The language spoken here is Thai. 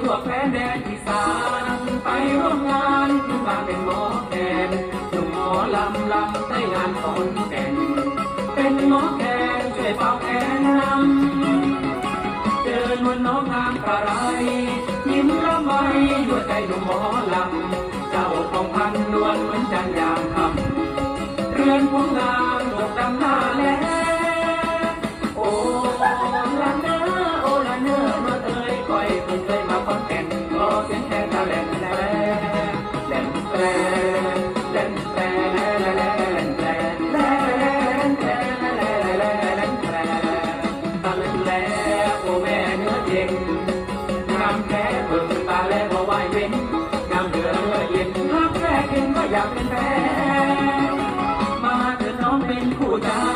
ทั่วแผนแดนอีสานไปร่วมงานทุกการเป็นหมอแคนหนุ่มหมอลำลำได้งานคนแก่นเป็นหมอแคนช่วยเป่าแคนนำเดินบนน้องทางกระไรยิ้มละไมด้วยใจหนุ่มหมอลำเจ้าของพันนวลเหมือนจันยา เป็นงามแท้เบิ่งตาแล้วบ่ไหวเว้นงามเดือเมื่อเย็นรักแท้กินก็อยากเป็นแฟนมาเถิดน้องเป็นคู่ใจจงร่วมไป